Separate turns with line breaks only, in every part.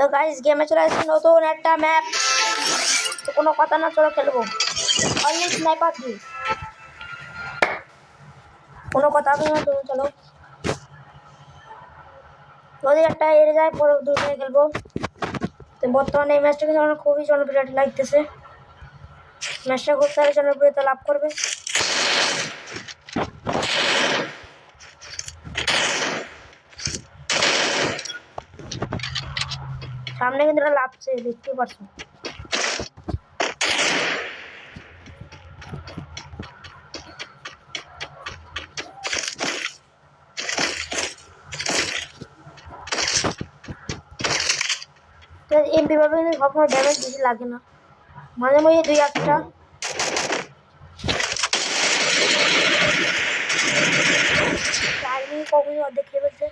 তো গাইস গেমে চলে আসছে নতুন একটা ম্যাপ তো কোনো কথা না, চলো খেলব। অনলি স্নাইপার দিয়ে কোনো কথা না তুমি চলো। যদি একটা এড়ে যায় পরে দুজনে খেলব। তো বর্তমানে এই ম্যাচটা কিন্তু আমার খুবই জনপ্রিয় লাগতেছে। ম্যাচটা খুব তাহলে জনপ্রিয়তা লাভ করবে। সামনে কিন্তু এটা লাভছে দেখতেই পারছ। এমপি ভাবে কিন্তু সবসময় ড্যামেজ বেশি লাগে না। মাঝে মাঝে দুই একটা। কখনই অর্ধেক খেয়ে ফেলছে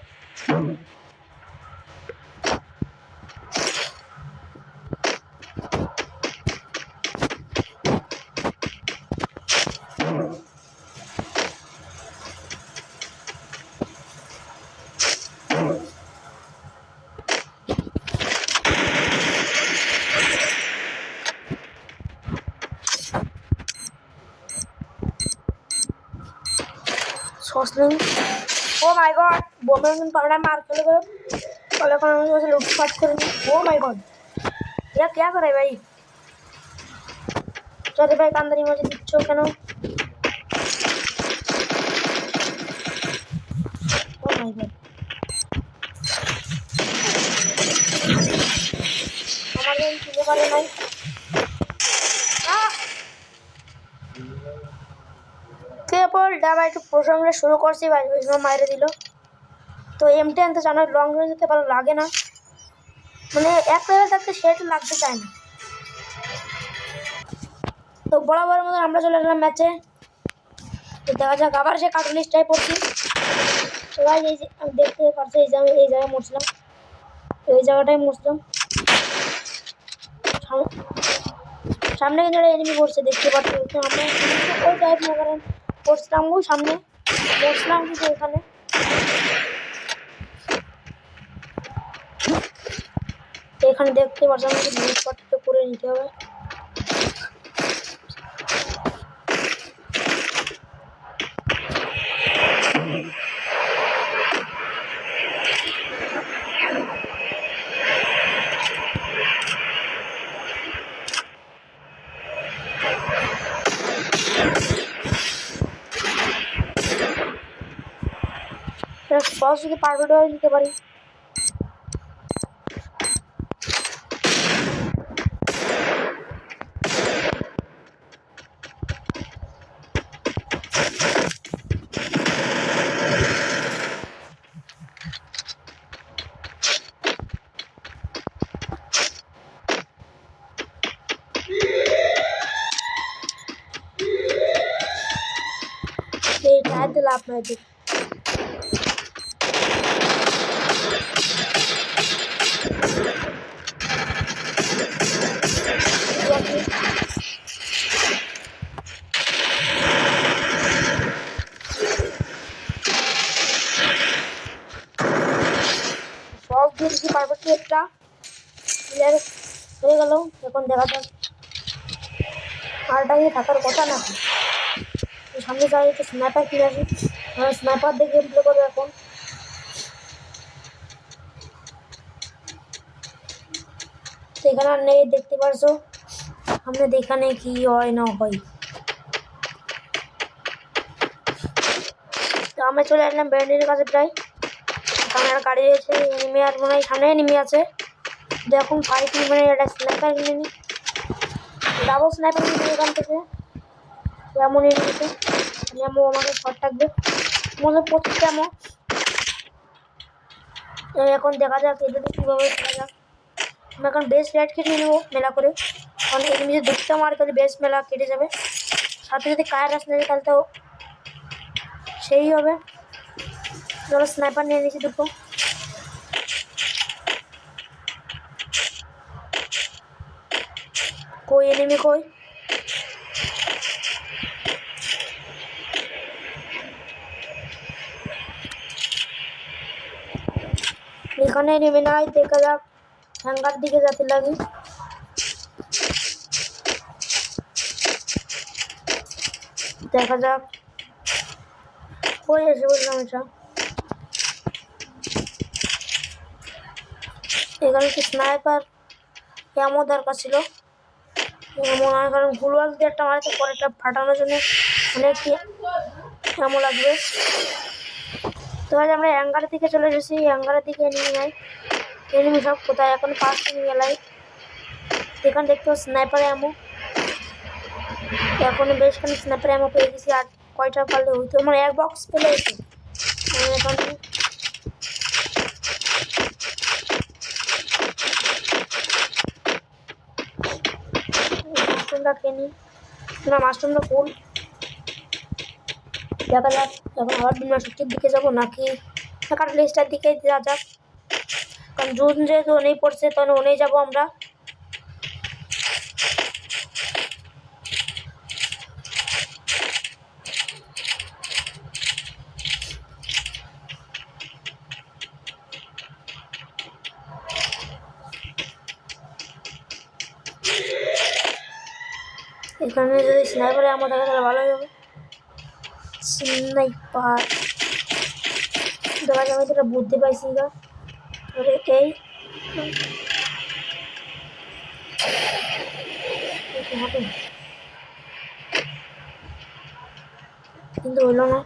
सॉसलिंग ओ माय गॉड बॉम्बे में पकड़ा मार के लोग और लोग ने से लूटपाट करेंगे ओ माय गॉड ये क्या करे भाई चल भाई अंदर ही मुझे दिच्छो কেন ओ माय गॉड আমার গেম চিনতে পারে নাই ডাবা একটু প্রসঙ্গে শুরু করছি মাইরে দিল। তো এমটি আনতে জানো লং রেঞ্জ দিতে ভালো লাগে না। মানে এক লেভেল থাকতে সেটা লাগতে চায় না। তো বরাবর মতন আমরা চলে এলাম ম্যাচে তো দেখা যাক, আবার সে কার্টুনিস্টাই পড়ছি। সবাই এই দেখতে পারছি এই জায়গায় এই জায়গায় মরছিলাম তো এই জায়গাটাই মরছিলাম সামনে কিন্তু এনিমি পড়ছে, দেখতে পাচ্ছি। তো আমরা ওই টাইপ না করেন পড়ছিলাম ওই সামনে। বসলাম কিন্তু এখানে। এখানে দেখতে পাচ্ছি আমাকে জিনিসপত্র করে নিতে হবে। সহজ যদি পারফেক্ট হয়ে নিতে পারি এই টায়ার দিলে আপনার দিক সব দিয়ে দিতে পারব কি একটা? ক্লিয়ার হয়ে গেল, এখন দেখা যাক। আরটা নিয়ে থাকার কথা না। তো সামনে যাই, একটু স্ন্যাপার কিনে আসি। স্ন্যাপার দিয়ে গেম প্লে করব এখন। তো এখানে আর নেই, দেখতে পারছ? সামনে দেখানে কি হয়, না হয়। তো আমি চলে আসলাম ব্যান্ডের কাছে প্রায়। এখানে আর গাড়ি রয়েছে, এনিমি আর মনে হয় সামনে এনিমি আছে। দেখুন ফাইট মানে একটা স্ন্যাপার কিনে নি। ডাবল স্ন্যাপার কিনে এখান থেকে। এমন এনিমিতে এমন আমাকে শট থাকবে। মনে পড়ছে এমন এখন দেখা যাক এদেরকে কীভাবে খেলা যাক। এখন বেস রেড কেটে নেব মেলা করে কারণ এনিমি যদি দেখতে আমার তাহলে বেস মেলা কেটে যাবে সাথে যদি কায়ের আসলে তাহলে তো সেই হবে চলো স্নাইপার নিয়ে নিয়েছি দুটো কই এনিমি কই এখানে নেমে নাই দেখা যাক হ্যাঙ্গার দিকে যেতে লাগে। দেখা যাক। ওই এসে বললাম এটা? এখানে কি স্নাইপার এমন দরকার ছিল। এমন হয় কারণ গুলওয়াল দিয়ে একটা মারতে পরে একটা ফাটানোর জন্য অনেক এমন লাগবে। তো আজ আমরা অ্যাঙ্গারের দিকে চলে এসেছি। অ্যাঙ্গারের দিকে নিয়ে নাই এনিমি সব কোথায়? এখন পাঁচ এনিমি এলাই। এখানে দেখতে স্নাইপার এমন এখন বেশ খানি স্ন্যাপের এমন পেয়ে গেছি, আর কয়টা পারলে হইতো? মানে এক বক্স পেলে হইতো এখন মাশরুমটা নিই। না, মাশরুমটা ফুল দেখা যাক, এখন আবার দিকে যাব নাকি? কারণ লিস্টার দিকে যা যাক। কারণ জুন যেহেতু নেই পড়ছে তখন ওনেই যাব আমরা এখানে যদি স্নাইপারে আমার দেখা তাহলে ভালোই হবে স্নাইপার দেখা যাবে যেটা বুদ্ধি পাইছি গা। তবে এই এই হবে। কিন্তু হইল না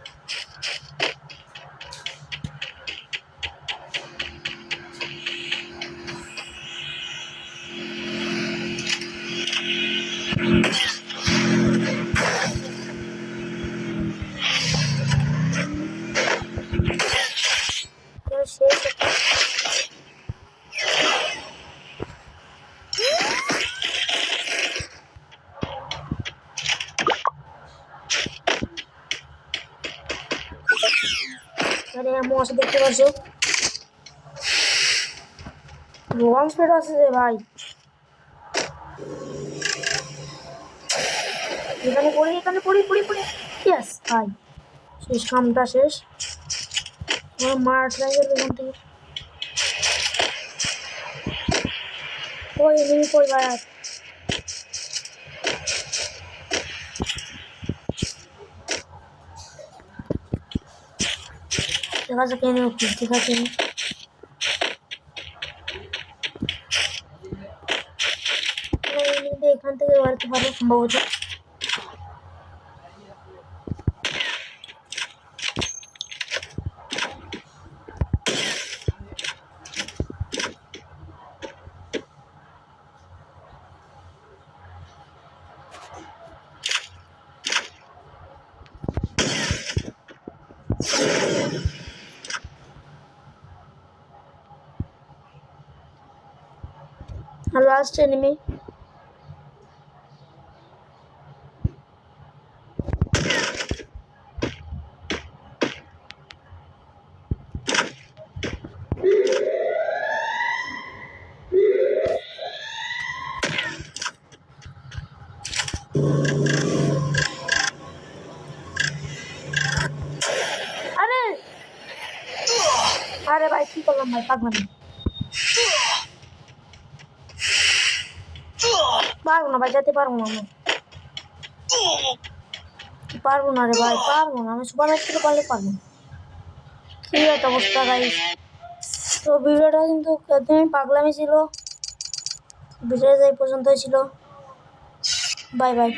এমন আছে দেখতে পাচ্ছ? রং স্পিড আছে রে ভাই। এখানে পড়ি এখানে পড়ি পড়ি পড়ি। ইয়েস ভাই। শেষ, কামটা শেষ। আমার মার লাগে এখান থেকে। ওই এমনি দেখা যাক এনে ঠিক আছে এখান থেকে বাড়তে পারব সম্ভবত লাস্ট এনিমি আরে! আরে ভাই কি করলাম ভাই? পাগলাম পারব না ভাই, যেতে পারব না আমি। পারব না রে ভাই, পারব না। আমি সুপার করে পারলে পারব। কি একটা অবস্থা ভাই তো ভিডিওটা কিন্তু একদমই পাগলামি ছিল। ভিডিওটা যাই পর্যন্তই ছিল। Bye bye.